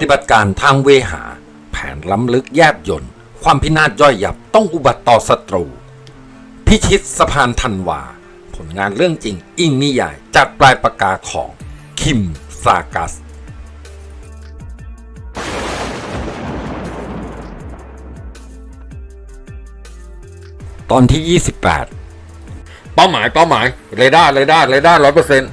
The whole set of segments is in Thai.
ฏิบัติการทางเวหา แผนล้ำลึกแยบยนต์ความพินาศย่อยยับต้องอุบัติต่อศัตรู พิชิตสะพานธันวา ผลงานเรื่องจริงอิงนิยายจากปลายปากกาของ คิมซากัส ตอนที่ 28 เป้าหมายเป้าหมายเรดาร์เรดาร์เรดาร์ร้อยเปอร์เซ็นต์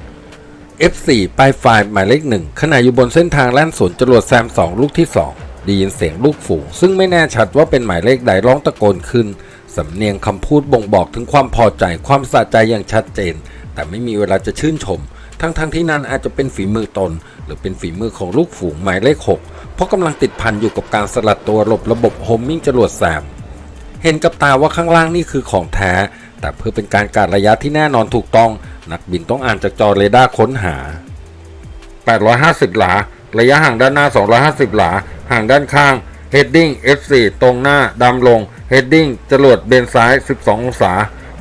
F4 ปลายไฟล์หมายเลขหนึ่งขณะอยู่บนเส้นทางแล่นสวนจรวดแซม 2 ลูกที่ 2 ได้ยินเสียงลูกฝูง ซึ่งไม่แน่ชัดว่าเป็นหมายเลขใดร้องตะโกนขึ้น สำเนียงคำพูดบ่งบอกถึงความพอใจความสะใจอย่างชัดเจน แต่ไม่มีเวลาจะชื่นชม ทั้งๆทที่นั่นอาจจะเป็นฝีมือตน หรือเป็นฝีมือของลูกฝูงหมายเลข 6 เพราะกำลังติดพันอยู่กับการสลัดตัวหลบระบบโฮมมิ่งจรวดแซมเห็นกับตาว่าข้างล่างนี่คือของแท้แต่เพื่อเป็นการการระยะที่แน่นอนถูกต้อง นักบินต้องอ่านจากจอเรดาร์ค้นหา 850 หลา ระยะห่างด้านหน้า 250 หลา ห่างด้านข้าง heading F4 ตรงหน้าดำลง heading จรวดเบนซ้าย 12 องศา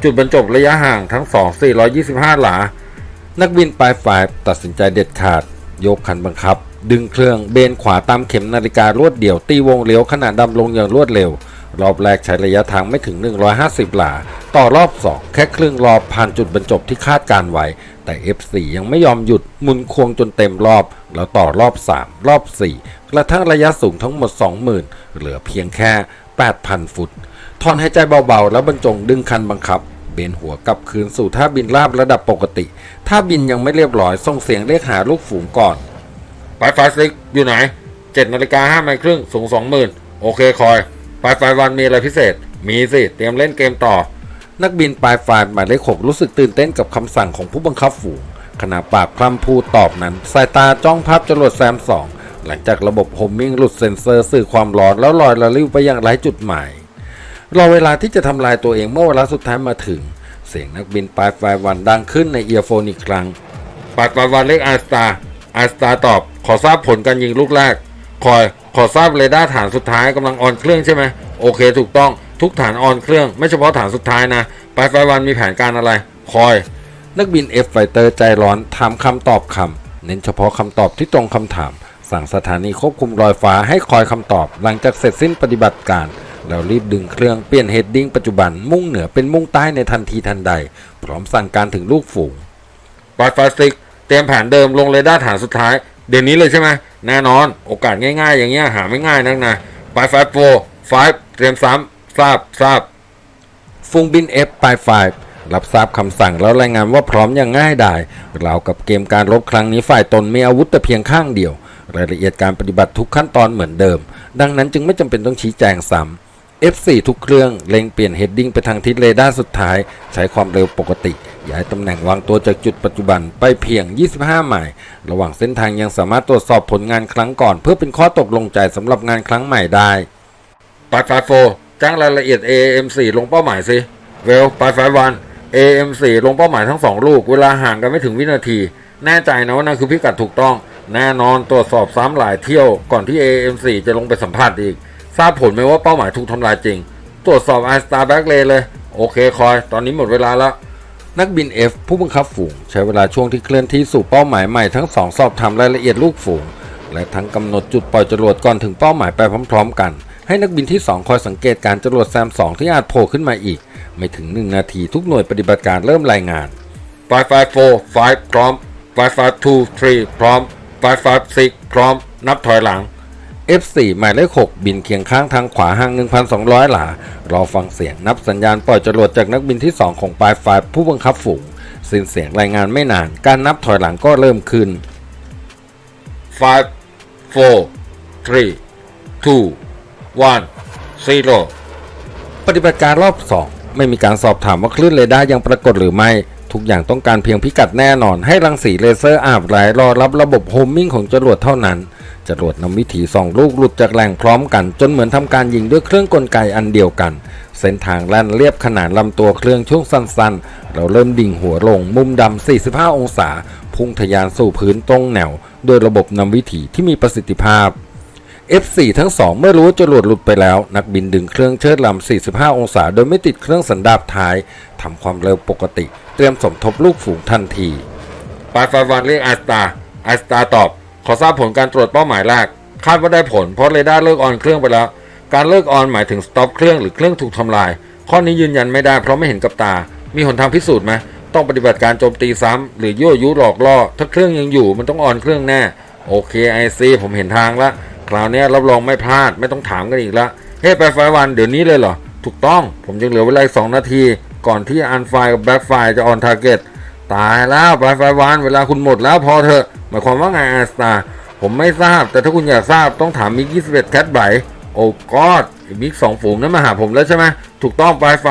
จุดบรรจบระยะห่างทั้ง 2 425 หลา นักบินปลายฝ่ายตัดสินใจเด็ดขาด ยกคันบังคับ ดึงเครื่องเบนขวาตามเข็มนาฬิการวดเดี่ยวตีวงเลี้ยวขณะดำลงอย่างรวดเร็ว รอบแรกใช้ระยะทางไม่ถึง 150 หลา ต่อรอบ 2 แค่ครึ่งรอบผ่านจุดบรรจบที่คาดการไว้ แต่ F4 ยังไม่ยอมหยุดหมุนควงจนเต็มรอบ แล้วต่อรอบ 3 รอบ 4 กระทั่งระยะสูงทั้งหมด 20,000 เหลือเพียงแค่ 8,000 ฟุต ถอนหายใจเบาๆ แล้วบรรจงดึงคันบังคับ เบนหัวกลับคืนสู่ท่าบินราบระดับปกติถ้าบินยังไม่เรียบร้อยส่งเสียงเรียกหาลูกฝูงก่อนไปไฟซิกอยู่ไหน7นาฬิกา5ไมล์ครึ่งสูง20,000โอเคคอยไปไฟวันมีอะไรพิเศษ มีสิ เตรียมเล่นเกมต่อ นักบินปลายฝ่ายหมายเลขหกรู้สึกตื่นเต้นกับคำสั่งของผู้บังคับฝูงขณะปากพร่ำพูดตอบนั้น สายตาจ้องภาพจรวดแซมสองหลังจากระบบโฮมมิ่งหลุดเซ็นเซอร์สื่อความร้อนแล้วลอยระลิ้วไปอย่างไร้จุดหมายรอเวลาที่จะทำลายตัวเองเมื่อเวลาสุดท้ายมาถึง เสียงนักบินปลายฝ่ายวันดังขึ้นในเอียร์โฟนอีกครั้งปัดไฟวันเลขอาร์สตาอาร์สตาตอบ ขอทราบผลการยิงลูกแรกคอยขอทราบเรดาร์ฐานสุดท้ายกำลังออนเครื่องใช่ไหมโอเค ถูกต้อง ทุกฐานออนเครื่องไม่เฉพาะฐานสุดท้ายนะไปไฟวันมีแผนการอะไรคอย นักบิน F Fighter ใจร้อนถามคำตอบคำเน้นเฉพาะคำตอบที่ตรงคำถาม สั่งสถานีควบคุมลอยฟ้าให้คอยคำตอบ หลังจากเสร็จสิ้นปฏิบัติการแล้วรีบดึงเครื่องเปลี่ยนเฮดดิ้งปัจจุบันมุ่งเหนือเป็นมุ่งใต้ในทันทีทันใด พร้อมสั่งการถึงลูกฝูงปอยฟาสติกเตรียมแผนเดิมลงเรดาร์ฐานสุดท้าย เดี๋ยวนี้เลยใช่ไหมแน่นอน โอกาสง่ายๆ อย่างเงี้ยหาไม่ง่ายนักนะปอยฟาสโฟไฟเตรียมซ้ำ ทราบทราบฟูงบิน F ปลายฝ่ายรับทราบคำสั่งแล้วรายงานว่าพร้อมอย่างง่ายดายราวกับเกมการรบครั้งนี้ฝ่ายตนมีอาวุธแต่เพียงข้างเดียว รายละเอียดการปฏิบัติทุกขั้นตอนเหมือนเดิม ดังนั้นจึงไม่จำเป็นต้องชี้แจงซ้ำ F4 ทุกเครื่องเล็งเปลี่ยนเฮดดิ้งไปทางทิศเรดาร์สุดท้าย ใช้ความเร็วปกติ ย้ายตำแหน่งวางตัวจากจุดปัจจุบันไปเพียง 25 ไมล์ระหว่างเส้นทางยังสามารถตรวจสอบผลงานครั้งก่อน เพื่อเป็นข้อตกลงใจสำหรับงานครั้งใหม่ได้ปอยฟาโฟ จ้างรายละเอียด AM4 ลงเป้าหมายสิเวลปอยฟวัน AM4 ลงเป้าหมายทั้งสองลูก เวลาห่างกันไม่ถึงวินาที แน่ใจนะว่านั่นคือพิกัดถูกต้อง แน่นอนตรวจสอบซ้ำหลายเที่ยวก่อนที่ AM4 จะลงไปสัมภาษณ์อีก ทราบผลไหมว่าเป้าหมายถูกทำลายจริง ตรวจสอบไอสตาร์แบ็กเลเลย โอเคคอย ตอนนี้หมดเวลาแล้วนักบิน F ผู้บังคับฝูง ใช้เวลาช่วงที่เคลื่อนที่สู่เป้าหมายใหม่ทั้งสองสอบถามรายละเอียดลูกฝูง และทั้งกำหนดจุดปล่อยจรวดก่อนถึงเป้าหมายไปพร้อม ๆ กัน ให้นักบินที่ 2 คอยสังเกตการจรวดแซม2ที่อาจโผล่ขึ้นมาอีก ไม่ถึง 1 นาทีทุกหน่วยปฏิบัติการเริ่มรายงาน 554 5พร้อม552 3พร้อม556พร้อม นับถอยหลัง F4 หมายเลข 6 บินเคียงข้างทางขวาห่าง 1,200 หลา รอฟังเสียงนับสัญญาณปล่อยจรวดจากนักบินที่ 2 ของปลายฝ่ายผู้บังคับฝูงสิ้นเสียงรายงานไม่นาน การนับถอยหลังก็เริ่มขึ้น five four three two one zero ปฏิบัติการรอบ 2 ไม่มีการสอบถามว่าคลื่นเรดาร์ยังปรากฏหรือไม่ ทุกอย่างต้องการเพียงพิกัดแน่นอน ให้รังสีเลเซอร์อาบไหลรอรับระบบโฮมมิ่งของจรวดเท่านั้นจรวดนำวิถีสองลูกหลุดจากแหล่งพร้อมกัน จนเหมือนทำการยิงด้วยเครื่องกลไกอันเดียวกัน เส้นทางแล่นเรียบขนานลำตัวเครื่องช่วงสั้นๆ เราเริ่มดิ่งหัวลงมุมดำ 45 องศา พุ่งทะยานสู่พื้นตรงแนว โดยระบบนำวิถีที่มีประสิทธิภาพ F4 ทั้งสองเมื่อรู้ว่าจรวดหลุดไปแล้ว นักบินดึงเครื่องเชิดลำ 45 องศา โดยไม่ติดเครื่องสันดาปท้ายทำความเร็วปกติ เตรียมสมทบลูกฝูงทันที551เรียกไอสตาไอสตาตอบ ขอทราบผลการตรวจเป้าหมายแรกคาดว่าได้ผลเพราะเรดาร์เลิกออนเครื่องไปแล้ว การเลิกออนหมายถึงสต็อปเครื่องหรือเครื่องถูกทำลาย ข้อนี้ยืนยันไม่ได้เพราะไม่เห็นกับตา มีหนทางพิสูจน์ไหมต้องปฏิบัติการโจมตีซ้ำหรือยั่วยุหลอกล่อ ถ้าเครื่องยังอยู่มันต้องออนเครื่องแน่ โอเคไอซีผมเห็นทางละ คราวนี้รับรองไม่พลาดไม่ต้องถามกันอีกละเฮ้ไปไฟวันเดี๋ยวนี้เลยเหรอ ถูกต้องผมยังเหลือเวลาสองนาที ก่อนที่อันไฟกับแบ็คไฟจะออนทาร์เก็ตตายแล้วไปไฟวันเวลาคุณหมดแล้วพอเถอะหมายความว่าไงอาสตาผมไม่ทราบแต่ถ้าคุณอยากทราบต้องถามมิก21แคทไบโอ้กอดมิกสองฝูงนั้นมาหาผมแล้วใช่ไหมถูกต้องไปไฟ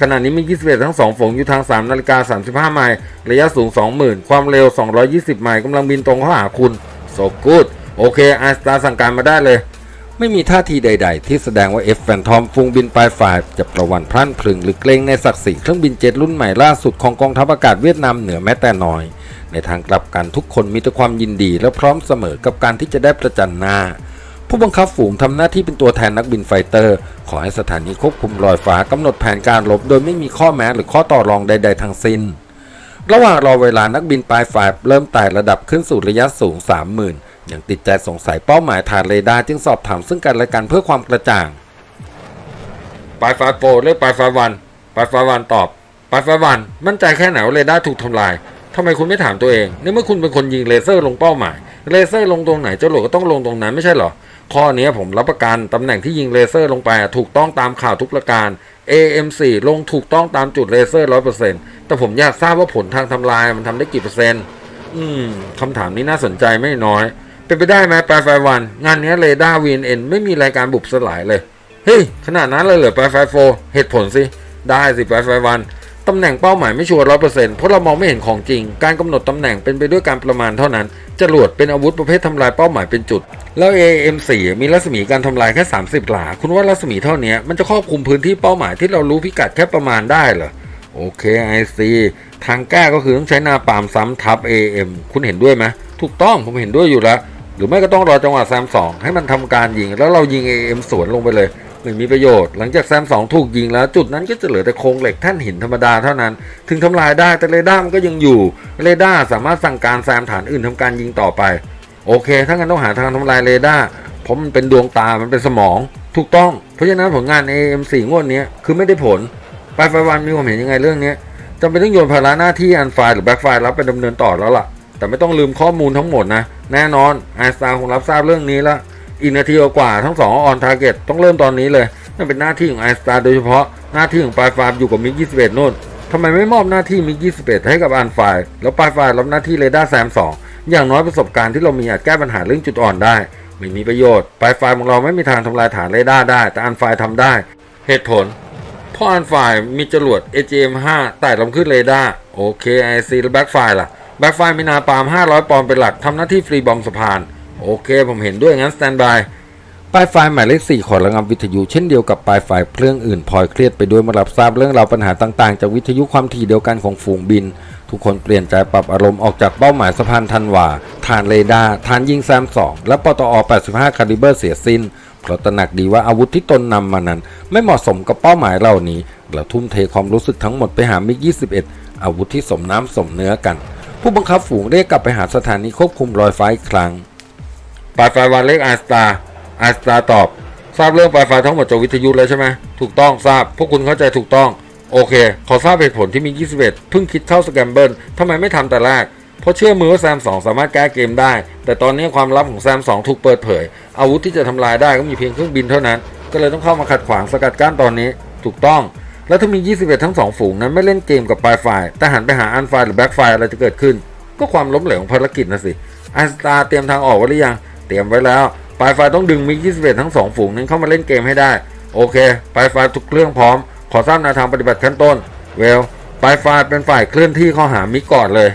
ขณะนี้มิก21ทั้งสองฝูงอยู่ทาง3นาฬิกา35ไมล์ระยะสูง20,000ความเร็ว220ไมล์กำลังบินตรงเข้าหาคุณ so good โอเคอาสตาสั่งการมาได้เลย ไม่มีท่าทีใด ๆ ที่แสดงว่า F แฟนทอมฟูงบินปลายฝ่ายจะประวันพลั่นพลึงหรือเกรงในศักดิ์ศรีเครื่องบินเจ็ตรุ่นใหม่ล่าสุดของกองทัพอากาศเวียดนามเหนือแม้แต่น้อย ในทางกลับกันทุกคนมีแต่ความยินดี และพร้อมเสมอกับการที่จะได้ประจันหน้าผู้บังคับฝูงทำหน้าที่เป็นตัวแทนนักบินไฟเตอร์ ขอให้สถานีควบคุมลอยฟ้ากำหนดแผนการรบโดยไม่มีข้อแม้หรือข้อต่อรองใด ๆทั้งสิ้น ระหว่างรอเวลานักบินปลายฝ่ายเริ่มไต่ระดับขึ้นสู่ระยะสูง 30,000 อย่างติดใจสงสัยเป้าหมายฐานเรดาร์จึงสอบถามซึ่งกันและกันเพื่อความกระจ่างปลายไฟโฟเลือกปลายไฟวันปลายไฟวันตอบปลายไฟวันมั่นใจแค่ไหนว่าเรดาร์ถูกทำลายทำไมคุณไม่ถามตัวเองในเมื่อคุณเป็นคนยิงเลเซอร์ลงเป้าหมาย เลเซอร์ลงตรงไหนเจรวดก็ต้องลงตรงนั้นไม่ใช่เหรอ ข้อนี้ผมรับประกันตำแหน่งที่ยิงเลเซอร์ลงไปถูกต้องตามข่าวทุกประการ AM4 ลงถูกต้องตามจุดเลเซอร์ร้อยเปอร์เซ็นต์แต่ผมอยากทราบว่าผลทางทำลายมันทำได้กี่เปอร์เซ็นต์ อืมคำถามนี้น่าสนใจไม่น้อย เป็นไปได้ไหมปลายไฟวันงานนี้เรดาร์ VNN ไม่มีรายการบุบสลายเลย เฮ้ย ขนาดนั้นเลยเหรอปลายไฟโฟเหตุผลสิ ได้สิปลายไฟวันตำแหน่งเป้าหมายไม่ชัวร์ร้อยเปอร์เซ็นต์เพราะเรามองไม่เห็นของจริง การกำหนดตำแหน่งเป็นไปด้วยการประมาณเท่านั้นจรวดเป็นอาวุธประเภททำลายเป้าหมายเป็นจุด แล้ว AM4 มีรัศมีการทำลายแค่ 30 หลา คุณว่ารัศมีเท่านี้มันจะครอบคลุมพื้นที่เป้าหมายที่เรารู้พิกัดแค่ประมาณได้เหรอ โอเคไอซีทางแก้ก็คือต้องใช้นาปามซ้ำทับ AM คุณเห็นด้วยไหมถูกต้องผมเห็นด้วยอยู่แล้ว หรือไม่ก็ต้องรอจังหวะแซมสองให้มันทำการยิง แล้วเรายิง AM สวนลงไปเลยไม่มีประโยชน์ หลังจากแซมสองถูกยิงแล้ว จุดนั้นก็จะเหลือแต่โครงเหล็กแท่านหินธรรมดาเท่านั้น ถึงทำลายได้แต่เรดาร์มันก็ยังอยู่เรดาร์สามารถสั่งการแซมฐานอื่นทำการยิงต่อไป โอเค ถ้างั้นต้องหาทางทำลายเรดาร์เพราะมันเป็นดวงตามันเป็นสมอง ถูกต้องเพราะฉะนั้นผลงาน AM4 งวดนี้คือไม่ได้ผลไปไฟวันมีความเห็นยังไงเรื่องนี้จำเป็นต้องโยนภาระหน้าที่อันไฟหรือแบ็คไฟรับไปดำเนินต่อแล้วล่ะ แต่ไม่ต้องลืมข้อมูลทั้งหมดนะ แน่นอนไอสตาร์คงรับทราบเรื่องนี้ละอีกนาทีกว่าทั้งสองออนทาร์เก็ตต้องเริ่มตอนนี้เลยนั่นเป็นหน้าที่ของไอสตาร์โดยเฉพาะหน้าที่ของปลายไฟล์อยู่กับมิก21นู่นทำไมไม่มอบหน้าที่มิก21ให้กับอันไฟแล้วปลายไฟล์รับหน้าที่เรดาร์แซม2อย่างน้อยประสบการณ์ที่เรามีอาจแก้ปัญหาเรื่องจุดอ่อนได้ ไม่มีประโยชน์ปลายไฟล์ของเราไม่มีทางทำลายฐานเรดาร์ได้ แต่อันไฟทำได้ เหตุผลเพราะอันไฟมีจรวด AGM-5 ไต่ลำขึ้นเรดาร์โอเค IC แล้วแบ็คไฟล่ะ แบ็คไฟมีนาปาล์ม500 ปอนด์เป็นหลักทำหน้าที่ฟรีบอมสะพาน โอเค ผมเห็นด้วยงั้นสแตนบายปลายไฟล์หมายเลข4ขอระงับวิทยุเช่นเดียวกับปลายไฟล์เครื่องอื่นพลอยเครียดไปด้วยเมื่อรับทราบเรื่องราวปัญหาต่างๆ จากวิทยุความถี่เดียวกันของฝูงบิน ทุกคนเปลี่ยนใจปรับอารมณ์ออกจากเป้าหมายสะพานทันวาฐานเรดาร์ฐานยิงแซม2และปตอ 85 คาลิเบอร์เสียสิ้นเพราะตระหนักดีว่าอาวุธที่ตนนำมานั้น ไม่เหมาะสมกับเป้าหมายเหล่านี้และทุ่มเทความรู้สึกทั้งหมดไปหามิก21 อาวุธที่สมน้ำสมเนื้อกัน ผู้บังคับฝูงเรียกกลับไปหาสถานีควบคุมลอยฟ้าอีกครั้งปลายไฟล์วันเล็กไอสตาร์ไอสตาตอบ ทราบเรื่องปลายไฟล์ทั้งหมดจากวิทยุแล้วใช่ไหมถูกต้องทราบ พวกคุณเข้าใจถูกต้อง โอเค ขอทราบเหตุผลที่มี 21 เพิ่งคิดเข้าสแกมเบิลทำไมไม่ทำแต่แรกเพราะเชื่อมือว่าแซม2สามารถแก้เกมได้ แต่ตอนนี้ความลับของแซม2ถูกเปิดเผย อาวุธที่จะทำลายได้ก็มีเพียงเครื่องบินเท่านั้น ก็เลยต้องเข้ามาขัดขวางสกัดกั้นตอนนี้ ถูกต้อง แล้วถ้ามี 21 ทั้งสองฝูงนั้นไม่เล่นเกมกับปลายไฟแต่หันไปหาอันไฟหรือแบ็คไฟอะไรจะเกิดขึ้น ก็ความล้มเหลวของภารกิจนะสิไอสตาเตรียมทางออกไว้หรือยัง เตรียมไว้แล้ว ปลายไฟต้องดึงมิก21 ทั้งสองฝูงนั้นเข้ามาเล่นเกมให้ได้ โอเค ปลายไฟทุกเครื่องพร้อม ขอทราบแนวทางปฏิบัติขั้นต้น เวล ปลายไฟเป็นฝ่ายเคลื่อนที่เข้าหามิกก่อนเลย